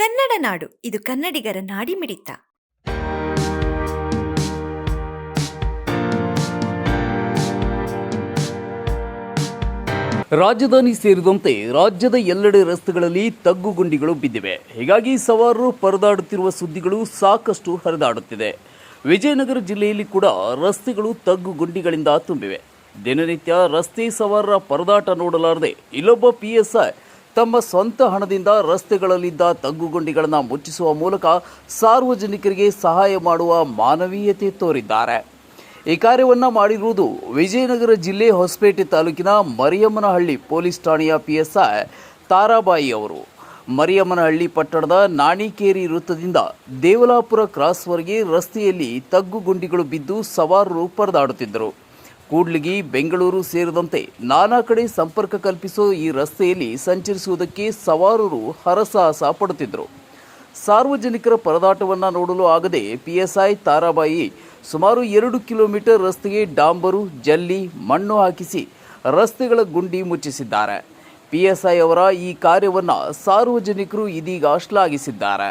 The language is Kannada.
ಕನ್ನಡ ನಾಡು, ಇದು ಕನ್ನಡಿಗರ ನಾಡಿ ಮಿಡಿತ. ರಾಜಧಾನಿ ಸೇರಿದಂತೆ ರಾಜ್ಯದ ಎಲ್ಲೆಡೆ ರಸ್ತೆಗಳಲ್ಲಿ ತಗ್ಗುಗುಂಡಿಗಳು ಬಿದ್ದಿವೆ. ಹೀಗಾಗಿ ಸವಾರರು ಪರದಾಡುತ್ತಿರುವ ಸುದ್ದಿಗಳು ಸಾಕಷ್ಟು ಹರಿದಾಡುತ್ತಿದೆ. ವಿಜಯನಗರ ಜಿಲ್ಲೆಯಲ್ಲಿ ಕೂಡ ರಸ್ತೆಗಳು ತಗ್ಗುಗುಂಡಿಗಳಿಂದ ತುಂಬಿವೆ. ದಿನನಿತ್ಯ ರಸ್ತೆ ಸವಾರರ ಪರದಾಟ ನೋಡಲಾರದೆ ಇಲ್ಲೊಬ್ಬ ಪಿ ಎಸ್ ಐ ತಮ್ಮ ಸ್ವಂತ ಹಣದಿಂದ ರಸ್ತೆಗಳಲ್ಲಿದ್ದ ತಗ್ಗುಗುಂಡಿಗಳನ್ನು ಮುಚ್ಚಿಸುವ ಮೂಲಕ ಸಾರ್ವಜನಿಕರಿಗೆ ಸಹಾಯ ಮಾಡುವ ಮಾನವೀಯತೆ ತೋರಿದ್ದಾರೆ. ಈ ಕಾರ್ಯವನ್ನು ಮಾಡಿರುವುದು ವಿಜಯನಗರ ಜಿಲ್ಲೆ ಹೊಸಪೇಟೆ ತಾಲೂಕಿನ ಮರಿಯಮ್ಮನಹಳ್ಳಿ ಪೊಲೀಸ್ ಠಾಣೆಯ ಪಿಎಸ್ಐ ತಾರಾಬಾಯಿ ಅವರು. ಮರಿಯಮ್ಮನಹಳ್ಳಿ ಪಟ್ಟಣದ ನಾಣಿಕೇರಿ ವೃತ್ತದಿಂದ ದೇವಲಾಪುರ ಕ್ರಾಸ್ವರೆಗೆ ರಸ್ತೆಯಲ್ಲಿ ತಗ್ಗುಗುಂಡಿಗಳು ಬಿದ್ದು ಸವಾರರು ಪರದಾಡುತ್ತಿದ್ದರು. ಕೂಡ್ಲಿಗಿ ಬೆಂಗಳೂರು ಸೇರಿದಂತೆ ನಾನಾ ಕಡೆ ಸಂಪರ್ಕ ಕಲ್ಪಿಸೋ ಈ ರಸ್ತೆಯಲ್ಲಿ ಸಂಚರಿಸುವುದಕ್ಕೆ ಸವಾರರು ಹರಸಾಹಸ ಪಡುತ್ತಿದ್ದರು. ಸಾರ್ವಜನಿಕರ ಪರದಾಟವನ್ನು ನೋಡಲು ಆಗದೆ ಪಿಎಸ್ಐ ತಾರಾಬಾಯಿ ಸುಮಾರು ಎರಡು ಕಿಲೋಮೀಟರ್ ರಸ್ತೆಗೆ ಡಾಂಬರು, ಜಲ್ಲಿ, ಮಣ್ಣು ಹಾಕಿಸಿ ರಸ್ತೆಗಳ ಗುಂಡಿ ಮುಚ್ಚಿಸಿದ್ದಾರೆ. ಪಿಎಸ್ಐ ಅವರ ಈ ಕಾರ್ಯವನ್ನು ಸಾರ್ವಜನಿಕರು ಇದೀಗ ಶ್ಲಾಘಿಸಿದ್ದಾರೆ.